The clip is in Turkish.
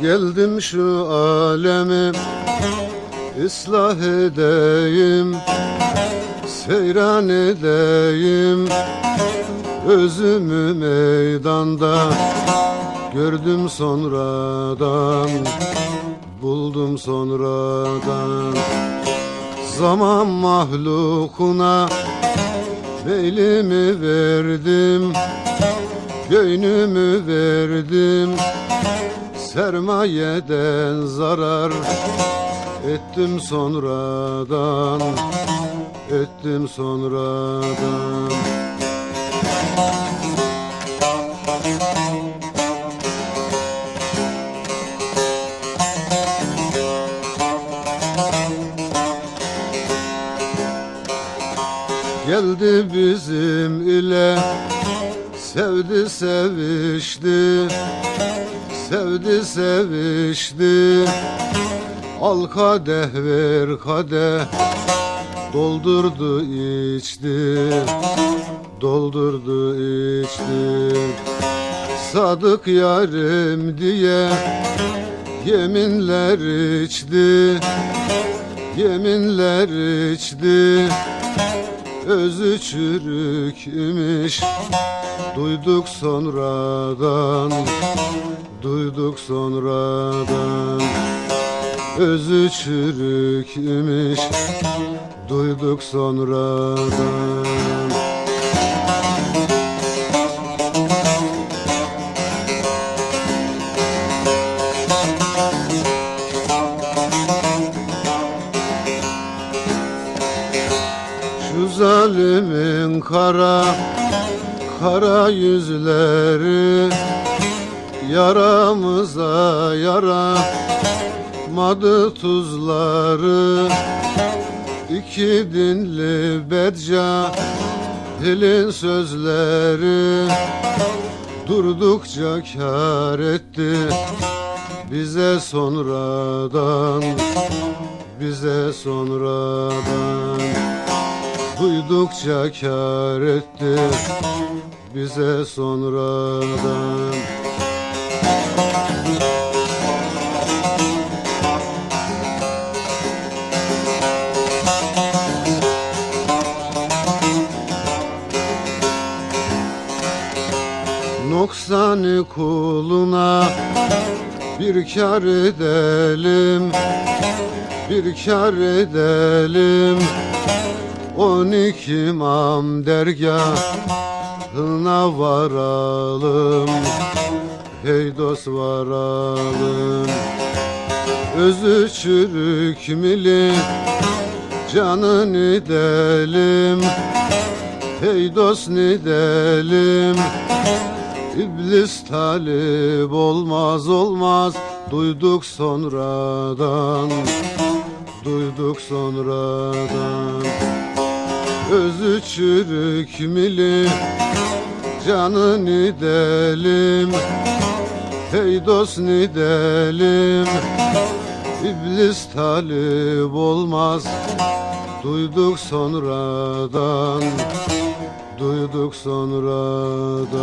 Geldim şu alemi ıslah edeyim Seyran edeyim. Özümü meydanda Gördüm sonradan Buldum sonradan. Zaman mahlukuna Meylimi verdim Göynümü verdim. Sermayeden zarar ettim sonradan Ettim sonradan Geldi bizim ile Sevdi sevişti Sevdi sevişti. Al kadeh ver kadeh Doldurdu içti Doldurdu içti. Sadık yarim diye Yeminler içti Yeminler içti Özü çürük imiş Duyduk sonradan Duyduk sonradan. Özü çürük imiş Duyduk sonradan zalimin kara Kara yüzleri. Yaramıza yara Madı tuzları. İki dinli bedca Dilin sözleri. Durdukça kar etti Bize sonradan Bize sonradan Duydukça kar etti Bize sonradan. Noksanı kuluna bir kar edelim Bir kar edelim On iki imam dergahına varalım. Hey dost varalım. Özü çürük mili canını delim Hey dost ne delim İblis talip olmaz olmaz. Duyduk sonradan Duyduk sonradan Özü çürük mili Canını delim Hey dost ne delim? İblis talip olmaz. Duyduk sonradan Duyduk sonradan